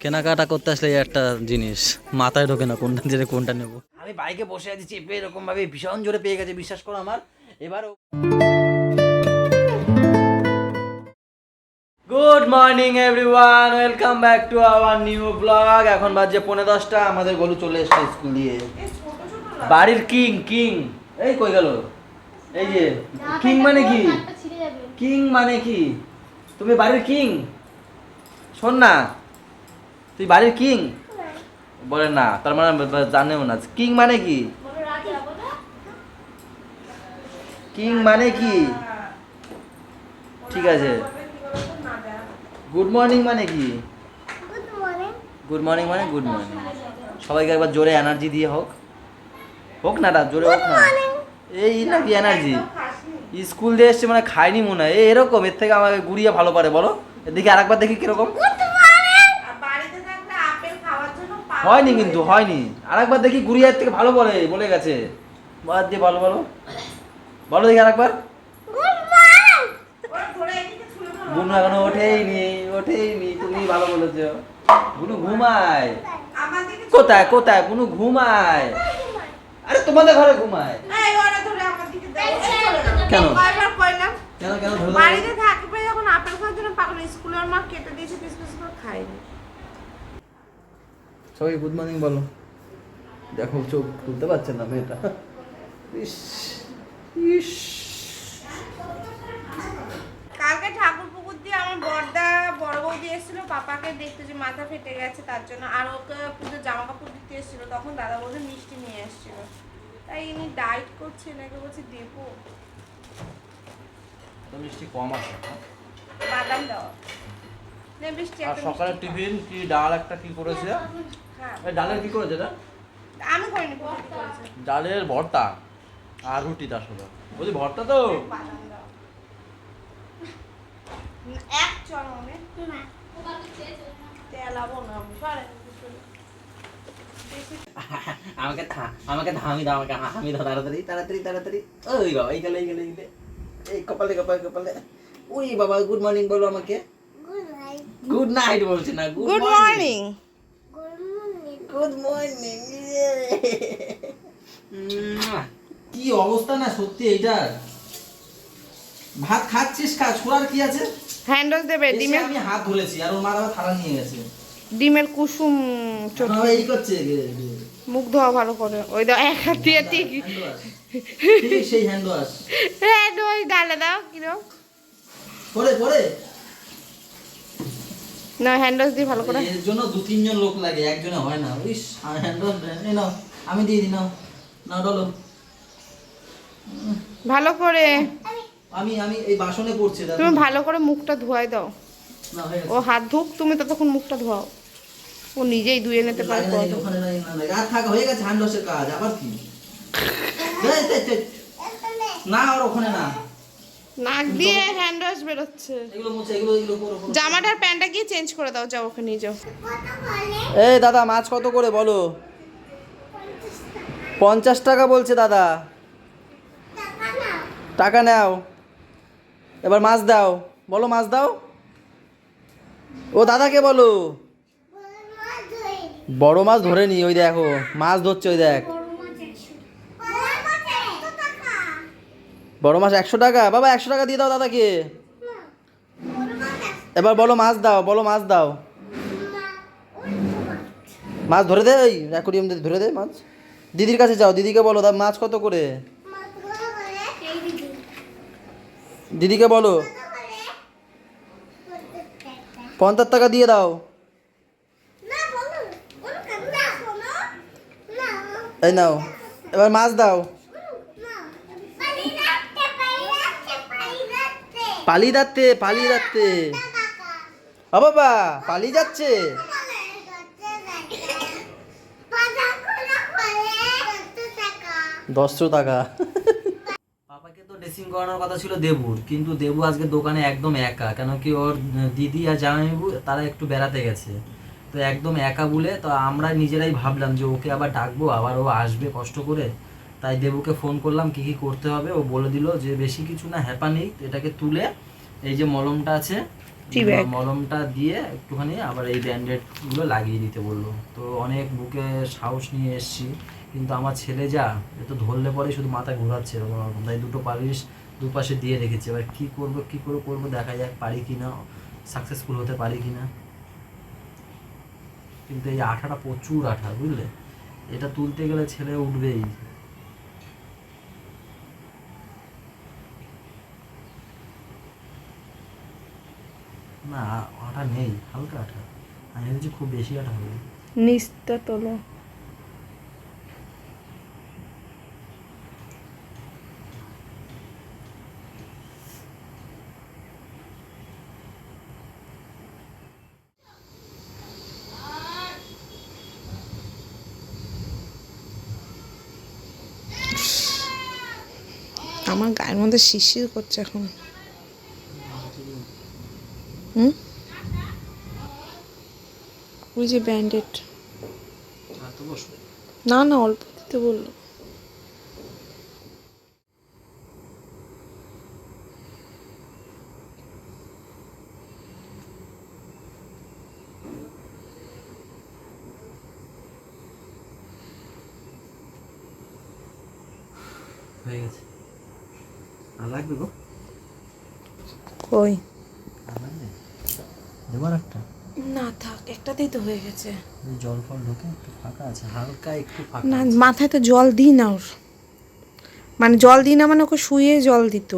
কেনাকাটা করতে আসলে এই একটা জিনিস। মাথায় ঢোকে না কোনটা জেনে কোনটা নেব। আমি বাইকে বসে আছি চেপে এরকম ভাবে ভীষণ জোরে পেয়ে গেছে বিশ্বাস করো আমার। এবারও good morning everyone welcome back to our new blog এখন বাজে পৌনে দশটা আমাদের গলু চলে এসছে স্কুল দিয়ে। বাড়ির কিং কিং এই কই গেল? এই যে কিং মানে কি? কিং মানে কি? তুমি বাড়ির কিং শোন না। তুই বাড়ির কিং? বলে না তার মানে জানেও না। কিং মানে কি? কিং মানে কি? ঠিক আছে। গুড মর্নিং মানে কি? Good morning. মানে গুড মর্নিং। সবাইকে একবার জোরে এনার্জি দিয়ে হোক। হোক না জোরে হোক না। এই নাকি এনার্জি? স্কুল দিয়ে এসছে মানে খায়নি মনে হয়। এই এরকম এর থেকে আমাকে গুড়িয়ে ভালো পারে বলো। এদিকে আরেকবার দেখি কীরকম বাড়িতে থাকলে আপেল খাওয়ার জন্য হয়নি কিন্তু, হয়নি। আরেকবার দেখি গুড়িয়ার থেকে ভালো বলে বলে গেছে। বাদ দিয়ে বলো বলো। বলো দেখি আরেকবার। গুনু এখনও ওঠেইনি ওঠেইনি, তুমি ভালো বলেছ। গুনু ঘুমায়। কোথায় কোথায়? গুনু ঘুমায়। আরে তোমাদের ঘরে ঘুমায়। কেন? কেন কেন বাড়িতে থাকবে যখন আপেল খাওয়ার জন্য পাগল। কেটে দিয়েছে, পিস পিস করে খাইনি সবাই গুড মর্নিং বলো। দেখো চোখ খুলতে পারছে না মেয়েটা। ইস ইস। কালকে ঠাকুর পুকুর দিয়ে আমার বড়দা বড় বৌদি এসেছিল পাপাকে দেখতে যে মাথা ফেটে গেছে তার জন্য। আর ওকে পুজোর জামা কাপড় দিতে এসেছিল তখন দাদা বলছে মিষ্টি নিয়ে এসেছিল। তাই ইনি ডাইট করছে নাকি বলছে দেবো। তো মিষ্টি কম আছে বাদাম আর সকালে টিফিন কি ডাল একটা কি করেছে? ডালের কি করেছে আমি করিনি ডালের ভর্তা? আর রুটি তার সাথে। বলছি ভর্তা তো? এক চরমে। তেলাবো না আমাকে আমাকে থামি দাও আমাকে হামি দাও তাড়াতাড়ি তাড়াতাড়ি তাড়াতাড়ি। ওই বাবা এই গেলে এই গেলে এই এই কপালে কপালে কপালে। ওই বাবা গুড মর্নিং বলো আমাকে। গুড নাইট বলছে না গুড মর্নিং গুড মর্নিং কি অবস্থা না সত্যি এইটার ভাত খাচ্ছিস খা ছোড়ার কি আছে? হ্যান্ডল দেবে ডিমের? আমি হাত ধরেছি আর ওর মা আবার থালা নিয়ে গেছে। ডিমের কুসুম চট এখন আবার এই করছে মুখ ধোয়া ভালো করে। ওই দাও এক হাত দিয়ে ঠিক। Hand wash. ঠিক সেই হ্যান্ড ওয়াশ হ্যাঁ ওই ডালে দাও কিরম? পরে পরে। না হ্যান্ডল দিয়ে ভালো করে। এর জন্য দু তিনজন লোক লাগে একজনে হয় না। ইস হ্যান্ড ওয়াশ এই নাও আমি দিয়ে দিই নাও নাও ডলো। ভালো করে। আমি আমি এই বাসনে পড়ছে দেখো তুমি ভালো করে মুখটা ধোয়াই দাও। ও হাত ধুক তুমি ততক্ষণ মুখটা ধোয়াও। ও নিজেই ধুয়ে নিতে পারবে না, ওখানে না। আর থাক হয়ে গেছে হ্যান্ড ওয়াশের কাজ আবার কি? না আর ওখানে না। নাক দিয়ে হ্যান্ড ওয়াশ বেরোচ্ছে। এগুলো মুছে এগুলো এগুলো করো করো। জামাটার প্যান্টটা গিয়ে চেঞ্জ করে দাও যাও ওকে নিয়ে যাও। এই দাদা মাছ কত করে বলো? পঞ্চাশ টাকা বলছে দাদা। টাকা নাও। এবার মাছ দাও। বলো মাছ দাও। ও দাদাকে বলো। বড় মাছ ধরে নি ওই দেখো। মাছ ধরছে ওই দেখ। বড় মাছ একশো টাকা। বাবা, একশো টাকা দিয়ে দাও দাদাকে। এবার বলো মাছ দাও, বলো মাছ দাও। মাছ ধরে দে ওই ধরে দে মাছ। দিদির কাছে যাও, দিদিকে বলো দা, মাছ কত করে? দিদিকে বলো। পঞ্চাশ টাকা দিয়ে দাও। এই নাও, এবার মাছ দাও। পালিয়ে যাচ্ছে পালিয়ে যাচ্ছে ও বাবা পালিয়ে যাচ্ছে? দশশো টাকা পাপাকে তো ড্রেসিং করানোর কথা ছিল দেবুর, কিন্তু দেবু আজকে দোকানে একদম একা, কেন কি ওর দিদি আর জামাইবাবু, তারা একটু বেড়াতে গেছে। তো একদম একা বলে, তো আমরা নিজেরাই ভাবলাম যে ওকে আবার ডাকবো, আবার ও আসবে কষ্ট করে। তাই দেবুকে ফোন করলাম কি কি করতে হবে। ও বলে দিল যে বেশি কিছু না হ্যাপা নেই এটাকে তুলে এই যে মলমটা আছে মলমটা দিয়ে একটুখানি আবার এই ব্যান্ডেডগুলো লাগিয়ে দিতে বলল। তো অনেক বুকে সাহস নিয়ে এসেছি কিন্তু আমার ছেলে যা এ তো ধরলে পরে শুধু মাথায় ঘোরাচ্ছে এরকম এরকম তাই দুটো পালিশ দুপাশে দিয়ে রেখেছি। এবার কি করব কি করে করব দেখা যাক পারি কি না সাকসেসফুল হতে পারি কি না কিন্তু এই আঠাটা প্রচুর আঠা বুঝলে? এটা তুলতে গেলে ছেলে উঠবেই। না আঠা নেই, হালকা আঠা আমি ভেবেছি খুব বেশি আঠা হবে। নিচটা তোলো। আমার গায়ের মধ্যে শিশির করছে এখন। হুম ওই যে ব্যান্ডেড আর না না অল্প দিতে বলল। হয়ে গেছে। আর লাগবে গো? কই? দেবার একটা? না থাক একটাতেই তো হয়ে গেছে। জল ফল ঢোকে একটু ফাঁকা আছে হালকা একটু ফাঁকা না মাথায় তো জল দিই না ওর। মানে জল দিই না মানে ওকে শুয়ে জল দিত।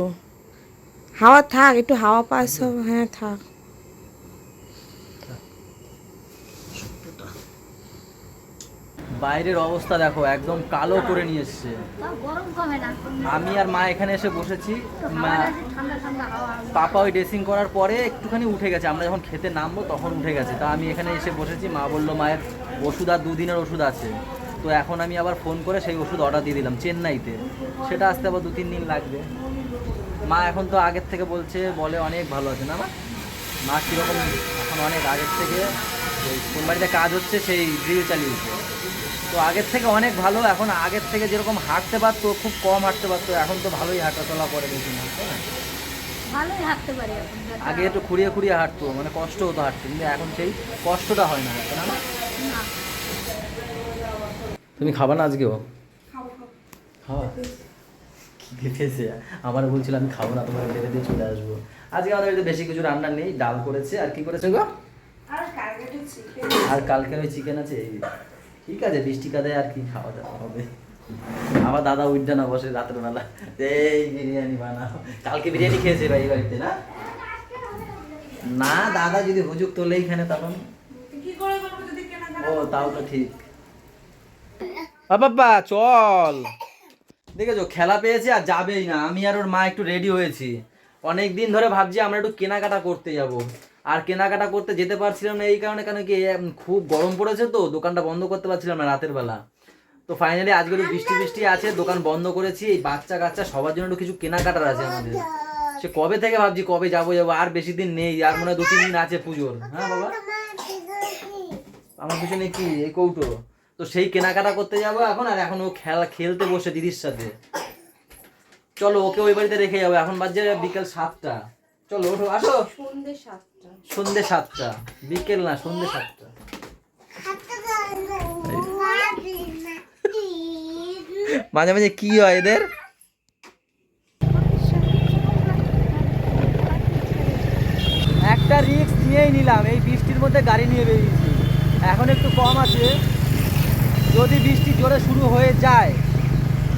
হাওয়া থাক একটু হাওয়া পাস হবে হ্যাঁ থাক। বাইরের অবস্থা দেখো একদম কালো করে নিয়ে এসছে। আমি আর মা এখানে এসে বসেছি। পাপা ওই ড্রেসিং করার পরে একটুখানি উঠে গেছে। আমরা যখন খেতে নামবো তখন উঠে গেছে। তা আমি এখানে এসে বসেছি। মা বলল মায়ের ওষুধ আর দুদিনের ওষুধ আছে। তো এখন আমি আবার ফোন করে সেই ওষুধ অর্ডার দিয়ে দিলাম চেন্নাইতে। সেটা আসতে আবার দু তিন দিন লাগবে। মা এখন তো আগের থেকে বলছে বলে অনেক ভালো আছে। না মা? মা কীরকম এখন অনেক আগের থেকে ওই কোন বাড়িতে কাজ হচ্ছে সেই ড্রিল চালিয়েছে তো আগের থেকে অনেক ভালো এখন আগের থেকে যেরকম হাঁটতে পারতো খুব কম হাঁটতে পারতো এখন তো ভালোই হাঁটা চলা করে বেশি না ভালোই হাঁটতে পারি এখন আগে একটু খুঁড়িয়ে খুঁড়িয়ে হাঁটতো মানে কষ্ট হতো হাঁটতে কিন্তু এখন সেই কষ্টটা হয় না হাঁটতে না? তুমি খাবা না আজকেও? খাওয়া খিদে পেয়েছে আমার বলছিল আমি খাব না তোমার বেঁধে দিয়ে চলে আসব। আজকে আমাদের বাড়িতে বেশি কিছু রান্না নেই ডাল করেছে আর কি করেছে গো? আর কালকে ওই চিকেন আছে এই ঠিক আছে বৃষ্টি কাদে আর কি খাওয়া দাওয়া হবে? আমার দাদা উঠবে না বসে রাতের বেলা। এই বিরিয়ানি বানাও। কালকে বিরিয়ানি খেয়েছে ভাই বাড়িতে না? না দাদা যদি হুজুক তোলে এখানে তখন ও তাও তো ঠিক। বাবা চল। দেখেছ খেলা পেয়েছে আর যাবেই না। আমি আর ওর মা একটু রেডি হয়েছি। অনেক দিন ধরে ভাবছি আমরা একটু কেনাকাটা করতে যাব। আর কেনাকাটা করতে যেতে পারছিলাম না, এই কারণে কেন কি খুব গরম পড়েছে তো, দোকানটা বন্ধ করতে পারছিলাম না রাতের বেলা। তো ফাইনালি আজকে একটু বৃষ্টি বৃষ্টি আছে, দোকান বন্ধ করেছি, এই বাচ্চা কাচ্চা সবার জন্য একটু কিছু কেনাকাটার আছে আমাদের। সে কবে থেকে ভাবছি, কবে যাব যাব, আর বেশি দিন নেই, আর মনে হয় দু, তিন দিন আছে পুজোর। হ্যাঁ বাবা? আমার পিছনে কি, এই কৌটো? তো সেই কেনাকাটা করতে যাব এখন, আর এখন ও খেলা, খেলতে বসে দিদির সাথে। চলো ওকে ওই বাড়িতে রেখে যাব, এখন বাজে বিকেল সাতটা। চলো ওঠো আসো। সন্ধ্যে সাতটা। সন্ধে সাতটা বিকেল না সন্ধে সাতটা। মাঝে মাঝে কি হয় এদের? একটা রিস্ক নিয়েই নিলাম এই বৃষ্টির মধ্যে গাড়ি নিয়ে বেরিয়েছি। এখন একটু কম আছে। যদি বৃষ্টি জোরে শুরু হয়ে যায়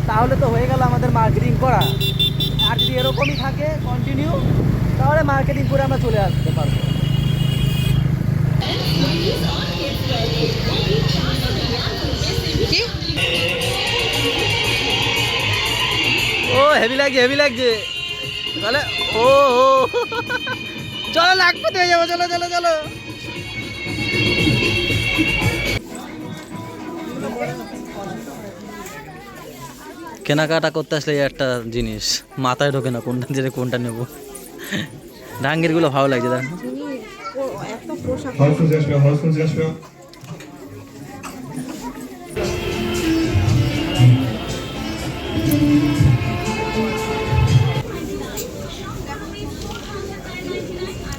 তাহলে তো হয়ে গেল আমাদের মার্কেটিং করা। আর যদি এরকমই থাকে কন্টিনিউ তাহলে মার্কেটিং করে আমরা চলে আসতে পারব ও হেভি লাগছে হেভি লাগছে তাহলে ও চলো লাগবে হয়ে যাব চলো চলো চলো কেনাকাটা করতে আসলে একটা জিনিস। মাথায় ঢোকে না কোনটা যে কোনটা নেব। ডাঙ্গেরগুলো ভালো লাগছে দেখ.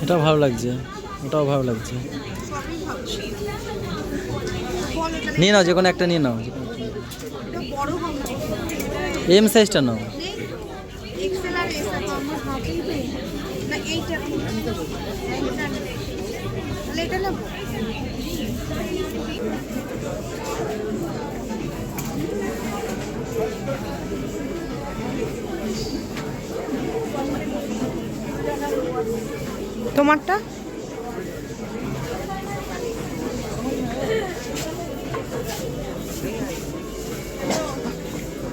এটাও ভালো লাগছে। ওটাও ভালো লাগছে। এটা নিয়ে নাও যে কোনো একটা নিয়ে নাও। বড় এম সাইজটা নাও। এক্সেল আর এস আর আমার হাতেই তো না এইটা এইটা আমি দেখি। তাহলে এটা নেব তোমারটা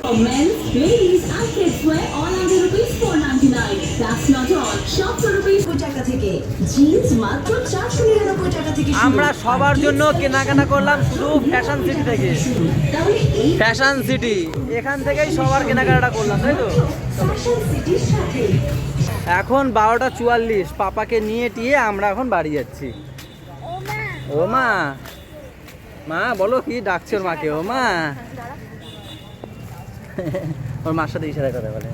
For men, ladies and kids wear all under rupees 499. That's not all. Shop for rupees 4 টাকা থেকে জিন্স মাত্র 499 টাকা থেকে। আমরা সবার জন্য কেনাকাটা করলাম শুধু ফ্যাশন সিটি থেকে। ফ্যাশন সিটি এখান থেকেই সবার কেনাকাটা করলাম তাই তো? ফ্যাশন সিটির সাথে। এখন বারোটা চুয়াল্লিশ পাপাকে নিয়ে টিয়ে আমরা এখন বাড়ি যাচ্ছি। ও মা মা বলো কি ডাকছে মাকে? ও মা ওর মার সাথে ইশারা কথা বলে।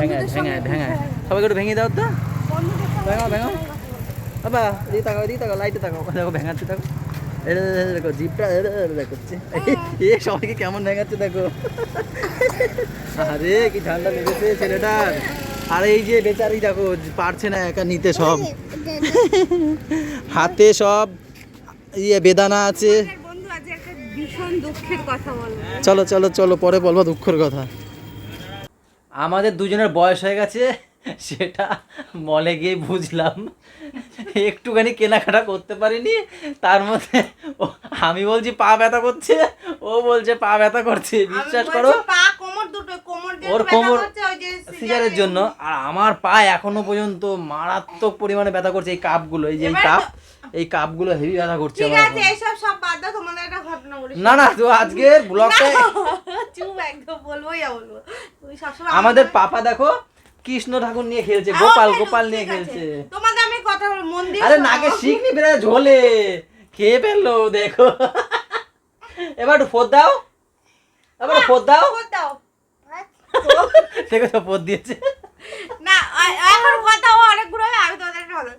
ভেঙে ভেঙে ভেঙে। সবাইকে একটু ভেঙে দাও তো। ভেঙো ভেঙো। বাবা এদিকে তাকাও এদিকে তাকাও লাইটে তাকাও। দেখো ভেঙাচ্ছে দেখো। দেখো জিপটা করছে। এ সবাইকে কেমন ভেঙাচ্ছে দেখো। আরে কি ঠান্ডা লেগেছে ছেলেটার। আর এই যে বেচারি দেখো পারছে না একা নিতে সব। হাতে সব ইয়ে বেদানা আছে। ভীষণ দুঃখের কথা বলব। চলো চলো চলো পরে বলব দুঃখের কথা। আমাদের দুজনের বয়স হয়ে গেছে সেটা মলে গিয়ে বুঝলাম। একটুখানি কেনাকাটা করতে পারিনি তার মধ্যে ও- আমি বলছি পা ব্যথা করছে ও বলছে পা ব্যথা করছে বিশ্বাস করো। বলছি পা কোমর দুটো কোমর যে ওর ব্যথা কোমর করছে, ওই যে সিজারের জন্য। আর আমার পা এখনও পর্যন্ত মারাত্মক পরিমাণে ব্যথা করছে এই কাপগুলো এই যে এই কাপ। এই কাপগুলো হেভি ব্যথা করছে ঠিক আছে। এইসব সব বাদ দাও তোমাদের একটা ঘটনা বলি। না না তো আজকের ব্লগটা চুপ একদম বলবোই বলব। তুই সবসময় আমাদের পাপা দেখো কৃষ্ণ ঠাকুর নিয়ে খেলছে গোপাল গোপাল নিয়ে খেলছে। তোমাদের আমি কথা বলব মন দিয়ে আরে। নাকে শিখনি বেড়ে ঝোলে খেয়ে ফেলল দেখো। এবার একটু ফোদ দাও। এবার ফোদ দাও। খবর দাও। দেখো তো ফোদ দিয়েছে। না এখন কথা অনেকগুলো আমি তোমাদের একটা বলি।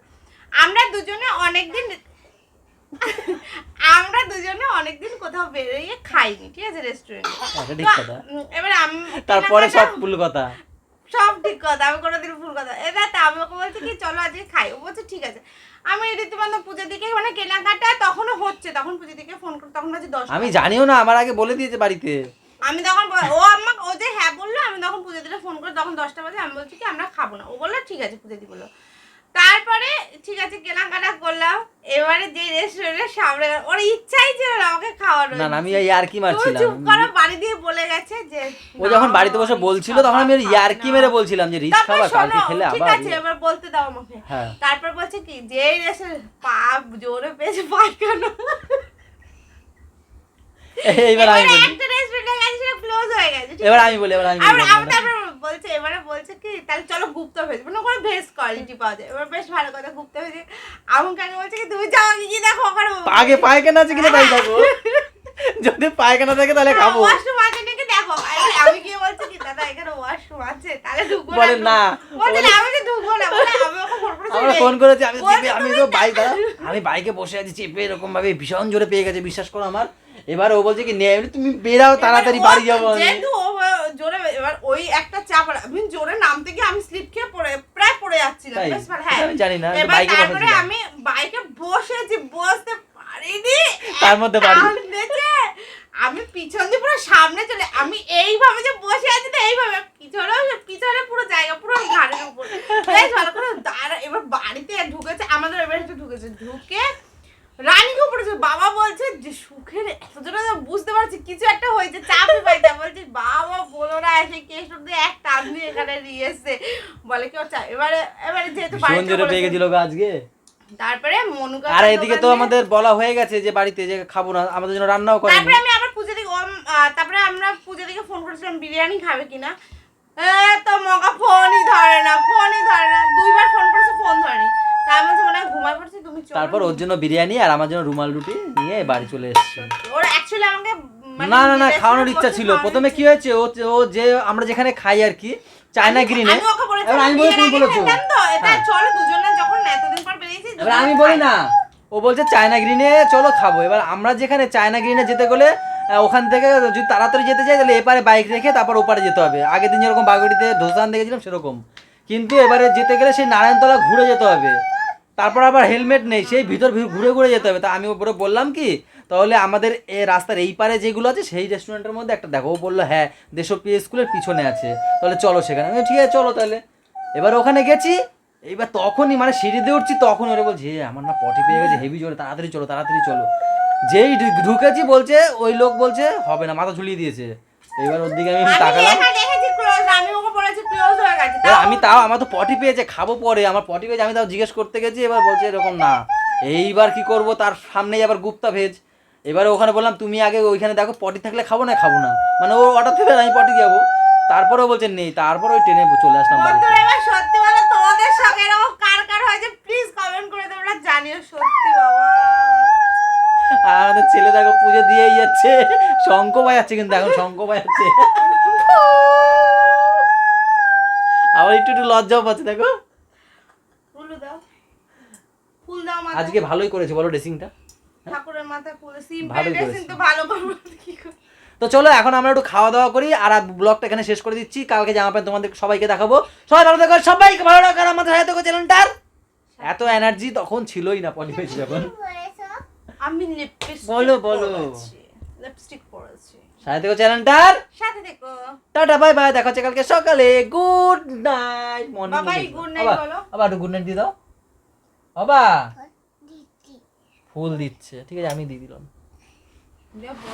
আমরা দুজনে অনেকদিন আমরা দুজনে অনেকদিন কোথাও বেরিয়ে খাইনি ঠিক আছে রেস্টুরেন্টে কথা। এবার আমি তারপরে সব ফুল কথা। সব ঠিক কথা আমি কোনোদিন ভুল কথা। তো আমি ওকে বলছি কি চলো আজকে খাই। ও বলছে ঠিক আছে। আমি রীতিমতো পুজোর দিকে মানে কেনাকাটা তখনও হচ্ছে তখন পুজোর দিকে ফোন করে তখন বাজে দশ আমি জানিও না আমার আগে বলে দিয়েছে বাড়িতে। আমি তখন ও আমাকে ও যে হ্যাঁ বলল আমি তখন পুজো দিলে ফোন করে তখন দশটা বাজে আমি বলছি কি আমরা খাব না। ও বলল ঠিক আছে পুজো দি বলল তারপরে ঠিক আছে কেনাকাটা করলাম। এবারে যে রেস্টুরেন্টের সামনে ওর ইচ্ছাই ছিল না আমাকে খাওয়ানোর। না আমি আর কি মারছিলাম। চুপ করো বাড়ি দিয়ে বলে গেছে যে ও যখন বাড়িতে বসে বলছিল তখন আমি ইয়ারকি মেরে বলছিলাম যে রিচ খাবার কালকে খেলে ঠিক আছে এবার বলতে দাও আমাকে। হ্যাঁ। তারপর বলছে কি যে রেসে পা জোরে পেয়েছে পায়খানা এইবার আমি বলি। একটা রেস্টুরেন্টে গেছে ক্লোজ হয়ে গেছে এবার আমি বলি এবার আমি বলি। বলছে এবারে বলছে কি তাহলে চলো গুপ্ত ভেজ মানে ওখানে ভেজ কোয়ালিটি পাওয়া যায়। এবার বেশ ভালো কথা গুপ্ত ভেজে আমাকে কেন বলছে কি তুমি যাও আগে গিয়ে দেখো ওখানে। আগে পায়খানা আছে কিনা তাই থাকো যদি পায়খানা থাকে তাহলে খাব। ওয়াশরুম আছে নাকি দেখো। আমি গিয়ে বলছি কি দাদা এখানে ওয়াশরুম আছে তাহলে ঢুকবো বলে না। বলছে না, আমি যে ঢুকবো না। বলে আমি ওকে ফোন করেছি আমরা ফোন করেছি আমি চেপে আমি তো বাইক আমি বাইকে বসে আছি চেপে এরকম ভাবে ভীষণ জোরে পেয়ে গেছে বিশ্বাস করো আমার। এবার ও বলছে কি নে তুমি বেরাও তাড়াতাড়ি বাড়ি যাব আমি। এবার ওই একটা চাপ আমি জোরে নামতে গিয়ে আমি স্লিপ খেয়ে পড়ে প্রায় পড়ে যাচ্ছিলাম হ্যাঁ আমি জানি না, এবার তারপরে আমি বাইকে বসেছি বসতে পারিনি। তার মধ্যে আমি পিছন দিয়ে পুরো সামনে চলে আমি এইভাবে যে বসে আছি না এইভাবে পিছনে পিছনে পুরো জায়গা পুরো ঘাড়ের উপর। বেশ ভালো করে দাঁড়া এবার বাড়িতে ঢুকেছে আমাদের এবার ঢুকেছে। ঢুকে রানীকে পড়েছে বাবা বলছে যে সুখের এত জোরে বুঝতে পারছি কিছু একটা হয়েছে চাপে পাইতে বলছে বাবা বলো না এসে কে শুধু এক টান দিয়ে এখানে নিয়ে এসছে। বলে কি চা এবারে এবারে যেহেতু বাড়িতে জোরে পেয়ে গেছিল আজকে। তারপরে মনু কাকার আর এদিকে তো আমাদের বলা হয়ে গেছে যে বাড়িতে যে খাব না আমাদের জন্য রান্নাও করেনি। তারপরে আমি আবার পুজো দিকে তারপরে আমরা পুজো দিকে ফোন করেছিলাম বিরিয়ানি খাবে কিনা তো মগা ফোনই ধরে না ফোনই ধরে না। দুইবার ফোন করেছে ফোন ধরেনি। তাই আমি বলছি ঘুমায় পড়ছি তুমি চলো। তারপর ওর জন্য বিরিয়ানি আর আমার জন্য রুমাল রুটি নিয়ে বাড়ি চলে এসেছে। ওর অ্যাকচুয়ালি আমাকে মানে না না না খাওয়ানোর ইচ্ছা ছিল। প্রথমে কি হয়েছে ও ও যে আমরা যেখানে খাই আর কি চায়না গ্রিনে আমি এবার আমি বলে তুমি বলেছ। খেতাম তো এটা হ্যাঁ। চলো দুজনে যখন এতদিন পর বেরিয়েছি এবার আমি বলি না। ও বলছে চায়না গ্রিনে চলো খাব। এবার আমরা যেখানে চায়না গ্রিনে যেতে গেলে ওখান থেকে যদি তাড়াতাড়ি যেতে চাই তাহলে এপারে বাইক রেখে তারপর ওপারে যেতে হবে। আগের দিন যেরকম বাগুড়িতে ধোসান দেখেছিলাম সেরকম। কিন্তু এবারে যেতে গেলে সেই নারায়ণতলা ঘুরে যেতে হবে। তারপর আবার হেলমেট নেই সেই ভিতর ঘুরে ঘুরে যেতে হবে। তা আমি ওপরে বললাম কি তাহলে আমাদের এ রাস্তার এই পারে যেগুলো আছে সেই রেস্টুরেন্টের মধ্যে একটা দেখো ও বলল হ্যাঁ দেশপ্রিয় স্কুলের পিছনে আছে। তাহলে চলো সেখানে। আমি ঠিক আছে চলো তাহলে। এবার ওখানে গেছি এইবার তখনই মানে সিঁড়ি দিয়ে উঠছি তখন ওরা বলছে "এ, আমার না পটি পেয়ে গেছে হেভি জোরে তাড়াতাড়ি চলো তাড়াতাড়ি চলো। যেই ঢুকেছি বলছে ওই লোক বলছে হবে না মাথা ঝুলিয়ে দিয়েছে। এবার ওর দিকে আমি তাকালাম। আমি ওকে বলেছি ক্লোজ হয়ে গেছে আমি তাও আমার তো পটি পেয়েছে খাব পরে। আমার পটি পেয়েছে আমি তাও জিজ্ঞেস করতে গেছি এবার বলছে এরকম না। এইবার কি করব তার সামনেই আবার গুপ্তা ভেজ। এবারে ওখানে বললাম তুমি আগে ওইখানে দেখো পটি থাকলে খাব না খাব না। মানে ও অর্ডার থেকে আমি পটি যাব তারপরেও বলছে নেই। তারপর ওই ট্রেনে চলে আসলাম সত্যি বলো তোমাদের সঙ্গে এরকম কার কার হয়েছে প্লিজ কমেন্ট করে তোমরা জানিও সত্যি বাবা। আর আমাদের ছেলে দেখো পুজো দিয়েই যাচ্ছে। শঙ্খ বাজাচ্ছে কিন্তু এখন শঙ্খ বাজাচ্ছে। আবার একটু একটু লজ্জাও পাচ্ছে দেখো। দাও। ফুল দাও আজকে ভালোই করেছে বলো ড্রেসিংটা। ঠাকুরের মাথায় ফুল সিম্পল ড্রেসিং তো ভালো করব কি করে তো চলো এখন আমরা একটু খাওয়া দাওয়া করি আর ব্লগটা এখানে শেষ করে দিচ্ছি। কালকে জামা প্যান্ট তোমাদের সবাইকে দেখাবো। সবাই ভালো থাকো সবাইকে ভালো রাখো আর আমাদের সাথে থাকো চ্যানেলটার। এত এনার্জি তখন ছিলই না পলি পেয়েছি যখন আমি বলো, বলো। লিপস্টিক পরেছি। সাথে থেকো চ্যানেলটার। সাথে থেকো। টাটা বাই বাই দেখা হচ্ছে কালকে সকালে। গুড নাইট মর্নিং বাবা এই গুড নাইট বলো। বাবা একটু গুড নাইট দিয়ে দাও। বাবা। ফুল দিচ্ছে। ঠিক আছে আমি দিয়ে দিলাম। দেবো।